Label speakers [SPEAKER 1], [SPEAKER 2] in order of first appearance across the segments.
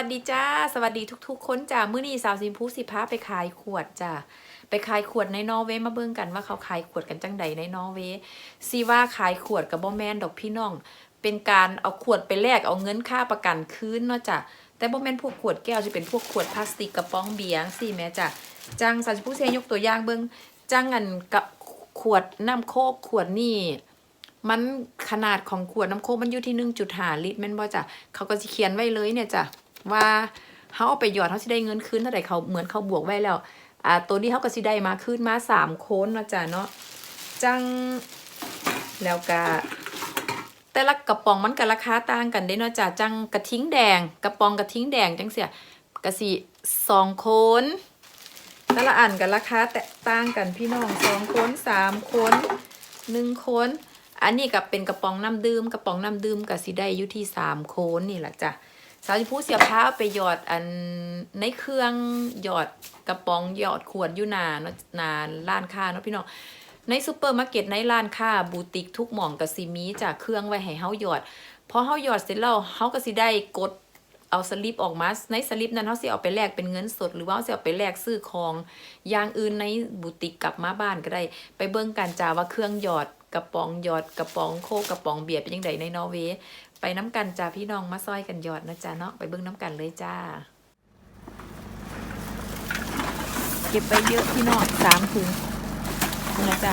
[SPEAKER 1] สวัสดีจ้า สวัสดีทุก ๆ คนจ้ามื้อนี้สาวสิมพูสิพาไปขายขวดจ้าไปขายขวดในนอร์เวย์มาเบิ่งกันว่าเขาขายขวดกันจังใดในนอร์เวย์ซีว่าขายขวดกับบ่แมนดอกพี่น้อง เป็นการเอาขวดไปแลกเอาเงินค่าประกันคืนเนาะจ้ะแต่บ่แมนพวกขวดแก้วจะเป็นพวกขวดพลาสติกกระป๋องเบียร์สิแม่จ้ะจังสาวสิมพูเซยกตัวอย่างเบิ่งจังอันกับขวดน้ำโคกขวดนี่มันขนาดของขวดน้ำโคกมันอยู่ที่หนึ่งจุดห้าลิตรแม่นบ่จ้ะเขาก็สิเขียนไว้เลยเนี่ยจ้ะ ว่าเขาเอาไปหยอดเขาสิได้เงินคืนเท่าไหร่เขาเหมือนเขาบวกไว้แล้ว อ่า ตัวนี้เขาก็สิได้มาคืนมาสามโค้นนะจ้ะเนาะ จัง แล้วก็แต่ละกระป๋องมันก็ราคาต่างกันเด้เนาะจ้ะจังกระทิ้งแดง กระป๋องกระทิ้งแดงจังเสียกระสิสองโค้นแต่ละอันกันราคาแตกต่างกันพี่น้องสองโคนสามโคนหนึ่งโคนอันนี้กับเป็นกระป๋องน้ำดื่มกระป๋องน้ำดื่มกับสิได้อยู่ที่สามโคนนี่แหละจ้ะ สาวจะพูดเสียผ้าไปหยอดอันในเครื่องหยอดกระป๋องหยอดขวดอยู่นาเนาะนาร้านค้าเนาะพี่น้องในซูเปอร์มาร์เก็ตในร้านค้าบูติกทุกหม่องกับซีมีจากเครื่องไว้ให้เฮาหยอดพอเฮาหยอดเสร็จแล้วเฮาก็สิได้กดเอาสลิปออกมาในสลิปนั้นเฮาสิเอาไปแลกเป็นเงินสด หรือว่าเฮาสิเอาไปแลกซื้อของอย่างอื่นในบูติกกลับมาบ้านก็ได้ ไปเบิ่งกันจ้าว่าเครื่องหยอดกระป๋องหยอดกระป๋องโคกกระป๋องเบียร์เป็นยังไงในนอร์เวย์ ไปน้ำกันจ้าพี่น้องมาซอยกันหยอดนะจ้าเนาะไปเบิ่งน้ำกันเลยจ้า เก็บไปเยอะพี่น้องสามถุงนี่นะจ้า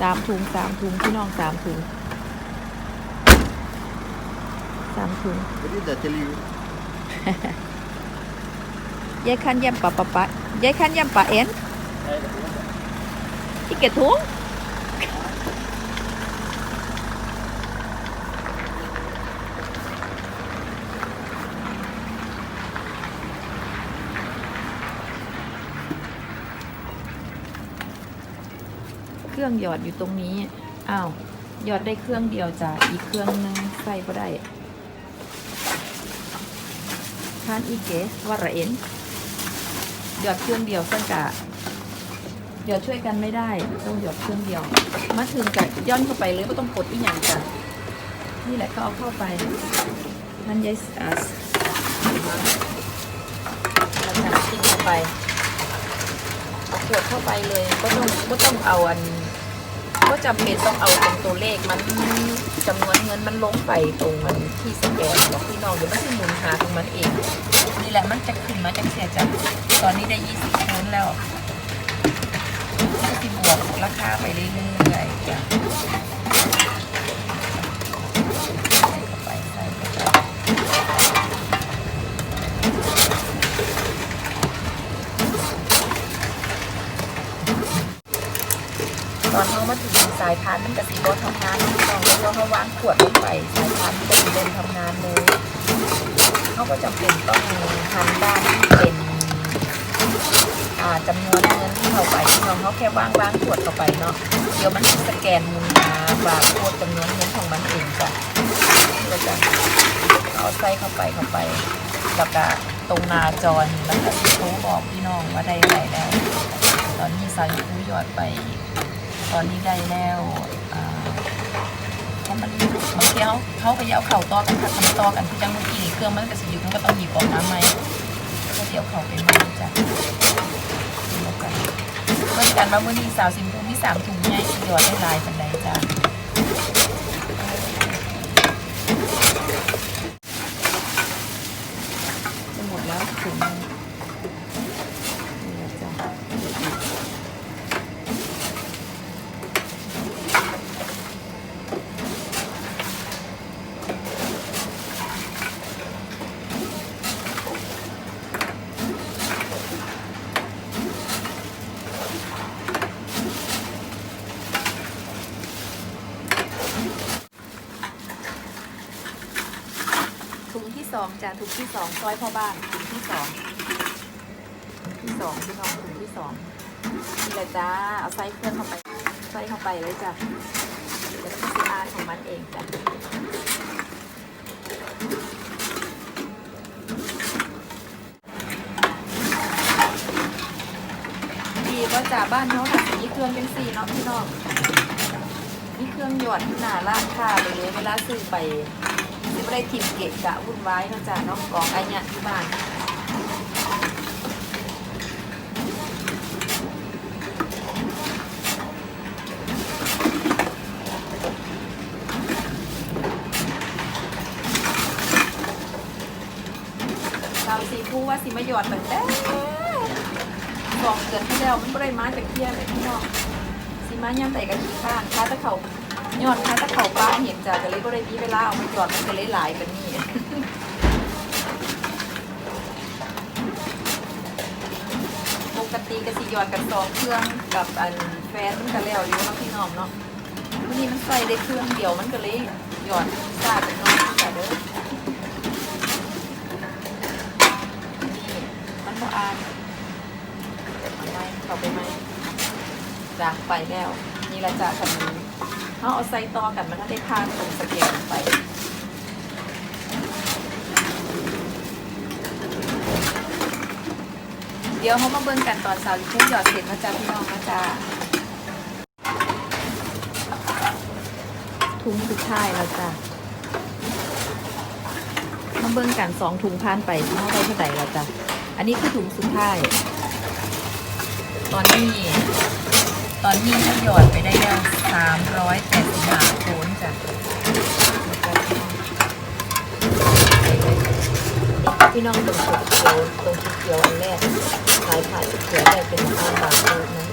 [SPEAKER 1] สามถุงสามถุงพี่น้องสามถุงสามถุง
[SPEAKER 2] What did I tell you?
[SPEAKER 1] ยายคันยำปะปะปะยายคันยำปะเอ็นอีกเกถุง รื่องหยอดอยู่ตรงนี้ อ้าว หยอดได้เครื่องเดียวจ้ะ อีกเครื่องนึงใส่ก็ได้ทานอีเกวาระเอ็นหยอดเครื่องเดียวสังกะหยอดช่วยกันไม่ได้ต้องหยอดเครื่องเดียว มาถึงกับย่อนเข้าไปเลยไม่ต้องกดอีกอย่างจ้ะนี่แหละก็เอาเข้าไปนั่นยายอ่าแล้วก็ทิ้งเข้าไปเอาขวดเข้าไปเลยก็ต้องก็ต้องเอาอัน ก็จำเป็นต้องเอาตรงตัวเลขมันจำนวนเงินมันลงไปตรงมันที่สแกนหรอกพี่น้องเดี๋ยวมันจะหมุนหาของมันเอง นี่แหละมันจะขึ้นมาจากเสียจากตอนนี้ได้ยี่สิบคนแล้วก็สิบวกราคาไปเรื่อยๆจ้ะใส่เข้าไปใส่เข้าไปตอนเขามาถึง สายพานมันจะสีรถทำงานพี่น้องแล้วเขาวางขวดลงไปสายพานมันจะสีเดินทำงานเลยเขาก็จำเป็นต้องหันด้านที่เป็นจำนวนเงินที่เข้าไปที่น้องเขาแค่วางวางขวดเข้าไปเนาะเดี๋ยวมันสแกนมูลมาบาร์โค้ดจำนวนเงินของมันเองจ้ะก็จะเอาใส่เข้าไปเข้าไปแล้วก็ตรงนาจอนี่แล้วก็โทรบอกพี่น้องว่าได้ไหนแล้วตอนนี้สาวยูยอดไป ตอนนี้ได้แล้วอ่าเพราะมันเที่ยวเขาก็จะเอาเข่าต่อกันค่ะทำต่อกันที่จังเมื่อกี้เครื่องมันก็สิอยู่มันก็ต้องหยิบออกมาใหม่ก็เดี๋ยวเข่าไปใหม่จ้ะเดียวกันเมื่อกันมาเมื่อนี้สาวสิมพูมีสามถุงใหญ่ยอดได้ลายปันใดจ้ะจะหมดแล้วถุงหนึ่งนี่แหละจ้ะ ถุงที่ส องจ้ะถุงที่สองซอยพ่อบ้านถุงที่สองถุงที่สองพี่น้องถุงที่สองนี่แหละจ้าเอาใส่เครื่องเข้าไปใส่เข้าไปเลยจ้ะเดี๋ยวมันจะอาของมันเองจ้ะดีก็จ้ะบ้านเขาหนักมีเครื่องเป็นสี่เนาะพี่น้องมีเครื่องหยอดหนาร้านค้าเลยเวลาซื้อไป ไปได้ทิมเกะกะวุ่นวายเนาะจ้ะเน้องกองไอ้เนี่ยที่บ้านสาสีผู้ว่าสิมาหยอดตั้งแต่สองเดือนที่แล้วมันบ่ได้มาจากเที่ยเลยพี่น้องสิมาย่ำใส่กะทิข้างค้าตะเขา ยอดค้าเขาป้าเห็นจ้ะก็เลยบ่ได้มีเวลาเอามาหยอดมันก็เลยหลายกันนี่ปกติก็สิหยอดกันสองเครื่องกับอันแฟนมันก็แล้วอยู่เนาะพี่น้องเนาะวันนี้มันใส่ได้เครื่องเดียวมันก็เลยหยอดซาดเป็นน้อยจ้ะเด้อนี่มันบ่อ่านเอาไมเข้าไปไหมจ้ะไปแล้วนี่ละจ้ะคันนี้ เขาเอาใส่ต่อกันมันถ้าได้ค่าตรงสเกลไปเดี๋ยวเขามาเบิ่งกันตอนสาวลิเพิ่งหยอดเสร็จนะจ๊ะพี่น้องนะจ๊ะถุงสุดท้ายแล้วจ้ะมาเบิ่งกันสองถุงผ่านไปที่เขาได้เท่าไหร่แล้วจ้ะอันนี้คือถุงสุดท้าย ตอนนี้ ตอนนี้ถ้าหยอดไปได้แล้วสามร้อยแปดสิบห้าโคนจ้ะพี่น้องดูสุดเขียวตรงจุดเขียวอันแรกสายผ่านจุดเขียวได้เป็นอาบาทโค้ดนะ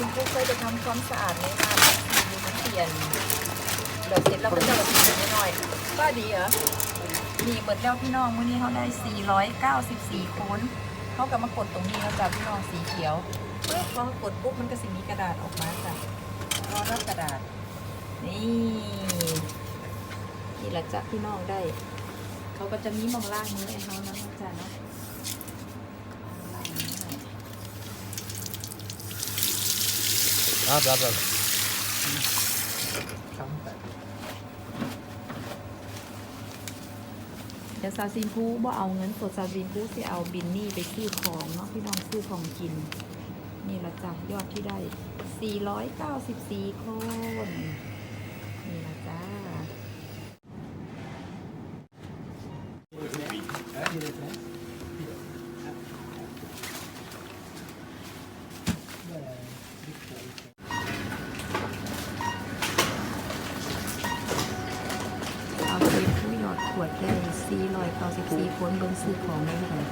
[SPEAKER 1] เราลุงปุ๊กเคยจะทำความสะอาดในบ้านมีน้ำเปลี่ยนเดี๋ยวเสร็จเราก็จะมาทิ้งนิดหน่อยก็ดีเหรอนี่เบิดแล้วพี่น้องมื้อนี้เขาได้ 494โคนเขาก็มากดตรงนี้แล้วจ้ะพี่น้องสีเขียวปึ๊บพอกดปุ๊บมันก็สิมีกระดาษออกมาจ้ะรอรับกระดาษ นี่นี่แหละจ้ะพี่น้องได้ เขาก็จะมีมองล่างนี้ไอ้เขานะอาจารย์เนาะล่างนี้หน่อย
[SPEAKER 2] รับรับรับ
[SPEAKER 1] เดี๋ยวซาซินพูบ่เอาเงินสดซาซินพูสิเอาบินนี่ไปซื้อของเนาะพี่น้องซื้อของกิน นี่ละจ้ะยอดที่ได้ 494 คน นี่ละจ้าเงินผู้หยอดขวด ได้494คนเบิ่งซื้อของได้เลย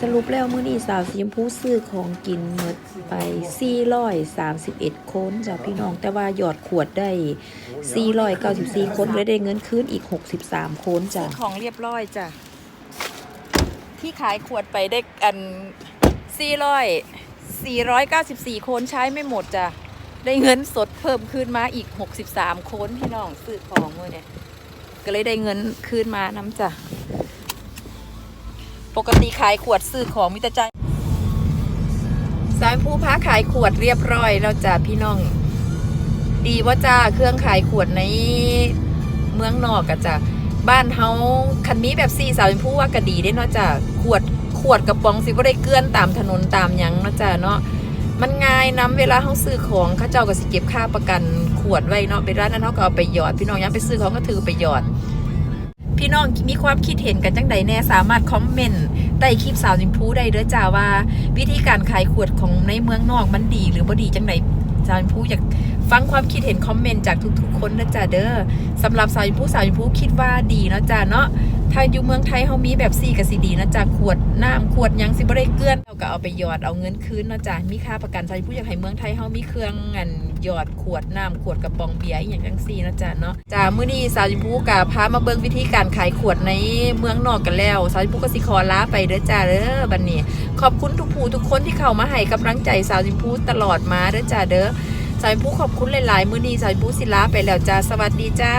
[SPEAKER 1] สรุปแล้วมื้อนี้สาวสีชมพูซื้อของกินหมดไป 431 คนจ้ะพี่น้องแต่ว่าหยอดขวดได้ 494 คนเลยได้เงินคืนอีก 63 คนจ้ะของเรียบร้อยจ้ะที่ขายขวดไปได้อัน 400 494 คนใช้ไม่หมดจ้ะได้เงินสดเพิ่มขึ้นมาอีก 63 คนพี่น้องซื้อของเมื่อเนี่ย ก็เลยได้เงินคืนมาน้ำจ้ะ ปกติขายขวดซื้อของมิตรใจาสายผู้พ้าขายขวดเรียบร้อยแล้วจ้ะพี่น้อง ดีว่าจ้าเครื่องขายขวดในเมืองนอกอะจ้ะบ้านเฮาคันมีแบบสี่สาวผู้ว่าก็ดีได้เนาะจ้ะขวดขวดกระป๋องสิบ่ได้เกลื่อนตามถนนตามยังเนาะจ้ะเนาะมันง่ายน้ำเวลาเฮาซื้อของเขาเจ้าก็สิเก็บค่าประกัน วดไว้เนาะไปร้านนั้นเฮาก็เอาไปหยอด พี่น้องยังไปซื้อของก็ถือไปหยอด พี่น้องมีความคิดเห็นกันจังใดแน่สามารถคอมเมนต์ใต้คลิปสาวจิมพูได้เด้อจ้าว่า วิธีการขายขวดของในเมืองนอกมันดีหรือบ่ดีจังใดสาวจิมพูอยากฟังความคิดเห็นคอมเมนต์จากทุกๆ คนนะจ้าเด้อสำหรับสาวจิมพูสาวจิมพูคิดว่าดีเนาะจ้าเนาะถ้าอยู่เมืองไทยเฮามีแบบซีกับสีดีนะจ้าขวดน้ำขวดยังสิบ่ได้เกลื่อนเราก็เอาไปหยอดเอาเงินคืนเนาะจ้ามีค่าประกันสาวจิมพูอยากให้เมืองไทยเฮามีเครื่องอัน หยอดขวดน้ำขวดกระป๋องเบียร์อย่างจังซี่นะจ๊ะเนาะจ้ามื้อนี้สาวจิมพูกะพามาเบิ่งวิธีการขายขวดในเมืองนอกกันแล้ว สาวจิมพูก็สิขอลาไปเด้อจ้าเด้อบัดนี้ ขอบคุณทุกผู้ทุกคนที่เข้ามาให้กำลังใจสาวจิมพูตลอดมาเด้อจ้าเด้อสาวจิมพูขอบคุณหลายๆ มื้อนี้สาวจิมพูสิลาไปแล้วจ้าสวัสดีจ้า